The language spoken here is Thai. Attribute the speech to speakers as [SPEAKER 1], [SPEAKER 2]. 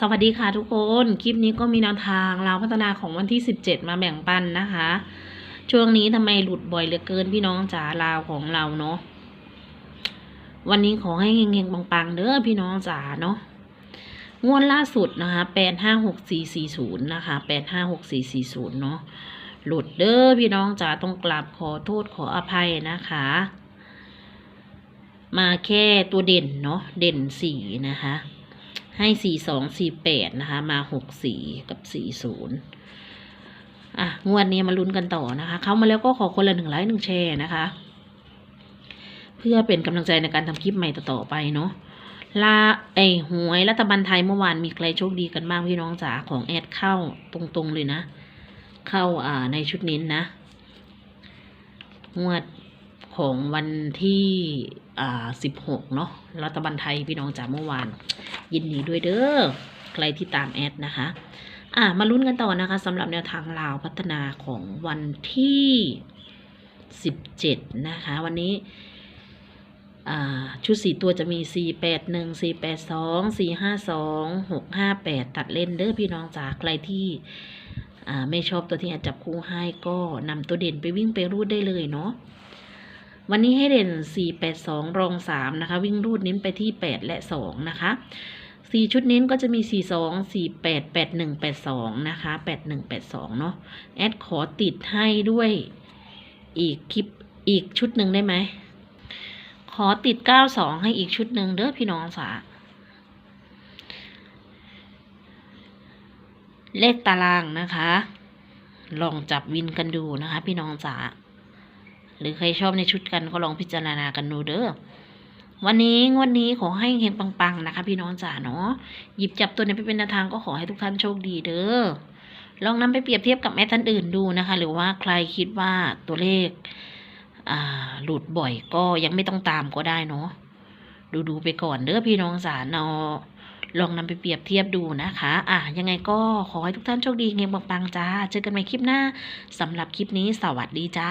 [SPEAKER 1] สวัสดีค่ะทุกคน คลิปนี้ก็มีแนวทางเราวพัฒนาของวันที่ 17 มาแบ่งปันนะคะ ช่วงนี้ทำไมหลุดบ่อยเหลือเกินพี่น้องจ๋าลาวของเราเนาะ วันนี้ขอให้เฮงๆปังๆเด้อพี่น้องจ๋าเนาะ งวดล่าสุดนะคะแปดห้าหกสี่สี่ศูนย์นะคะแปดห้าหกสี่สี่ศูนย์เนาะ หลุดเด้อพี่น้องจ๋าต้องกราบขอโทษขออภัยนะคะ มาแค่ตัวเด่นเนาะ เด่นสี่นะคะ ให้สี่สองสี่แปดนะคะ มาหกสี่กับสี่ศูนย์อะ งวดนี้มาลุ้นกันต่อนะคะ เข้ามาแล้วก็ขอคนละหนึ่งไลค์หนึ่งแชร์นะคะ เพื่อเป็นกำลังใจในการทำคลิปใหม่ต่อไปเนาะลาไอหวยรัฐบาลไทยเมื่อวานมีใครโชคดีกันบ้างพี่น้องจ๋าของแอดเข้าตรงๆเลยนะ เข้าอ่าในชุดนี้นะ งวด ของวันที่อ่าสิบหกเนาะรัฐบาลไทยพี่น้องจ๋าเมื่อวาน ยินดีด้วยเด้อใครที่ตามแอดนะคะ อะมาลุ้นกันต่อนะคะสำหรับแนวทางลาวพัฒนาของวันที่สิบเจ็ดนะคะ วันนี้ชุดสี่ตัวจะมีสี่แปดหนึ่งสี่แปดสองสี่ห้าสองหกห้าแปดตัดเล่นเด้อพี่น้องจ๋าใครที่ไม่ชอบตัวที่อาจจับคู่ให้ก็นำตัวเด่นไปวิ่งไปรูดได้เลยเนาะ วันนี้ให้เด่น 4 8 2 รอง 3 นะคะ วิ่งรูดเน้นไปที่ 8 และ 2 นะคะ 4 ชุดเน้นก็จะมี 4 2 4 8 8 1 8 2 นะคะ 8 1 8 2 เนาะแอดขอติดให้ด้วยอีกคลิปอีกชุดหนึ่งได้ไหม ขอติด 92 ให้อีกชุดหนึ่งเด้อพี่น้องสาเลขตารางนะคะ ลองจับวินกันดูนะคะ พี่น้องจ๋า หรือใครชอบในชุดกันก็ลองพิจารณากันดูเด้อวันนี้งวดนี้ขอให้เฮงปังๆนะคะ พี่น้องจ๋าเนาะหยิบจับตัวไหนไปเป็นแนวทางก็ขอให้ทุกท่านโชคดีเด้อลองนำไปเปรียบเทียบกับแม่ท่านอื่นดูนะคะ หรือว่าใครคิดว่าตัวเลขอ่าหลุดบ่อยก็ยังไม่ต้องตามก็ได้เนาะดูๆไปก่อนเด้อพี่น้องจ๋าเนาะลองนำไปเปรียบเทียบดูนะคะ อะยังไงก็ขอให้ทุกท่านโชคดีเฮงปังๆจ้าเจอกันใหม่คลิปหน้าสำหรับคลิปนี้สวัสดีจ้า